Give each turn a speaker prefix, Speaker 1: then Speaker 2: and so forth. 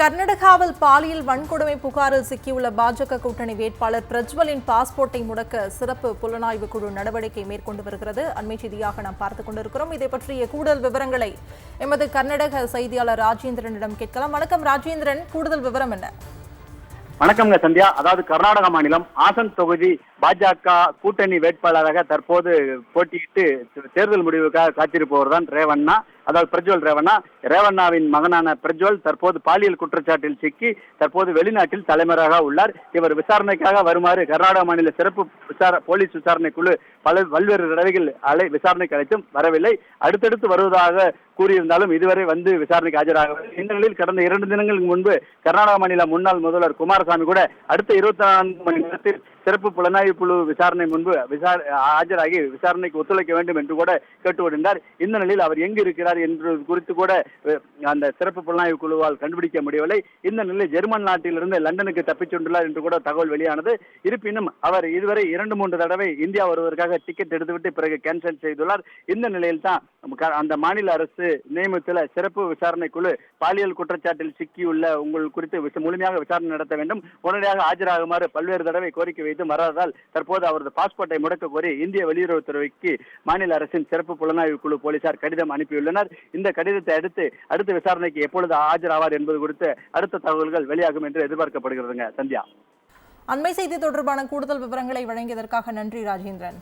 Speaker 1: கர்நாடகாவில் பாலியல் வன்கொடுமை புகாரில் சிக்கியுள்ள பாஜக கூட்டணி வேட்பாளர் பிரஜ்வலின் பாஸ்போர்ட்டை முடக்க சிறப்பு புலனாய்வு குழு நடவடிக்கை மேற்கொண்டு வருகிறது. அண்மை செய்தியாக நாம் பார்த்துக் கொண்டிருக்கிறோம். இதை பற்றிய கூடுதல் விவரங்களை எமது கர்நாடக செய்தியாளர் ராஜேந்திரனிடம் கேட்கலாம். வணக்கம் ராஜேந்திரன். கூடுதல் விவரம் என்ன?
Speaker 2: வணக்கம்ங்க சந்தியா. அதாவது கர்நாடக மாநிலம் ஆசன் தொகுதி பாஜக கூட்டணி வேட்பாளராக தற்போது போட்டியிட்டு தேர்தல் முடிவுக்காக காத்திருப்பவர் தான் ரேவண்ணா. அதாவது பிரஜ்வல் ரேவண்ணா. ரேவண்ணாவின் மகனான பிரஜ்வல் தற்போது பாலியல் குற்றச்சாட்டில் சிக்கி தற்போது வெளிநாட்டில் தலைமறையாக உள்ளார். இவர் விசாரணைக்காக வருமாறு கர்நாடக மாநில சிறப்பு விசார போலீஸ் விசாரணை குழு பல பல்வேறு தடவைகள் அலை விசாரணைக்கு அழைத்தும் வரவில்லை. அடுத்தடுத்து வருவதாக கூறியிருந்தாலும் இதுவரை வந்து விசாரணைக்கு ஆஜராகவில்லை. இந்த நிலையில் கடந்த இரண்டு தினங்களுக்கு முன்பு கர்நாடக மாநில முன்னாள் முதல்வர் குமாரசாமி கூட அடுத்த இருபத்தி நான்கு மணி நேரத்தில் சிறப்பு புலனாய்வு குழு விசாரணை முன்பு விசார ஆஜராகி விசாரணைக்கு ஒத்துழைக்க வேண்டும் என்று கூட கேட்டு கேட்டுக்கொண்டிருந்தார். இந்த நிலையில் அவர் எங்கு இருக்கிறார் என்று குறித்து கூட அந்த சிறப்பு புலனாய்வு குழுவால் கண்டுபிடிக்க முடியவில்லை. இந்த நிலையில் ஜெர்மன் நாட்டிலிருந்து லண்டனுக்கு தப்பிச் சென்றுள்ளார் என்று கூட தகவல் வெளியானது. இருப்பினும் அவர் இதுவரை இரண்டு மூன்று தடவை இந்தியா வருவதற்காக டிக்கெட் எடுத்துவிட்டு பிறகு கேன்சல் செய்துள்ளார். இந்த நிலையில் தான் அந்த மாநில அரசு நியமித்துள்ள சிறப்பு விசாரணை குழு பாலியல் குற்றச்சாட்டில் சிக்கியுள்ள உங்கள் குறித்து முழுமையாக விசாரணை நடத்த வேண்டும். உடனடியாக ஆஜராகுமாறு பல்வேறு தடவை கோரிக்கை வைத்து மறாததால் தற்போது அவரது பாஸ்போர்ட்டை முடக்க கோரி இந்திய வெளியுறவுத்துறைக்கு மாநில அரசின் சிறப்பு புலனாய்வு குழு போலீசார் கடிதம் அனுப்பியுள்ளனர். இந்த கடிதத்தை அடுத்து அடுத்த விசாரணைக்கு எப்பொழுது ஆஜராவார் என்பது குறித்து அடுத்த தகவல்கள் வெளியாகும் என்று எதிர்பார்க்கப்படுகிறதுங்க. சந்தியா.
Speaker 1: அண்மை செய்தி தொடர்பான கூடுதல் விவரங்களை வழங்கியதற்காக நன்றி ராஜேந்திரன்.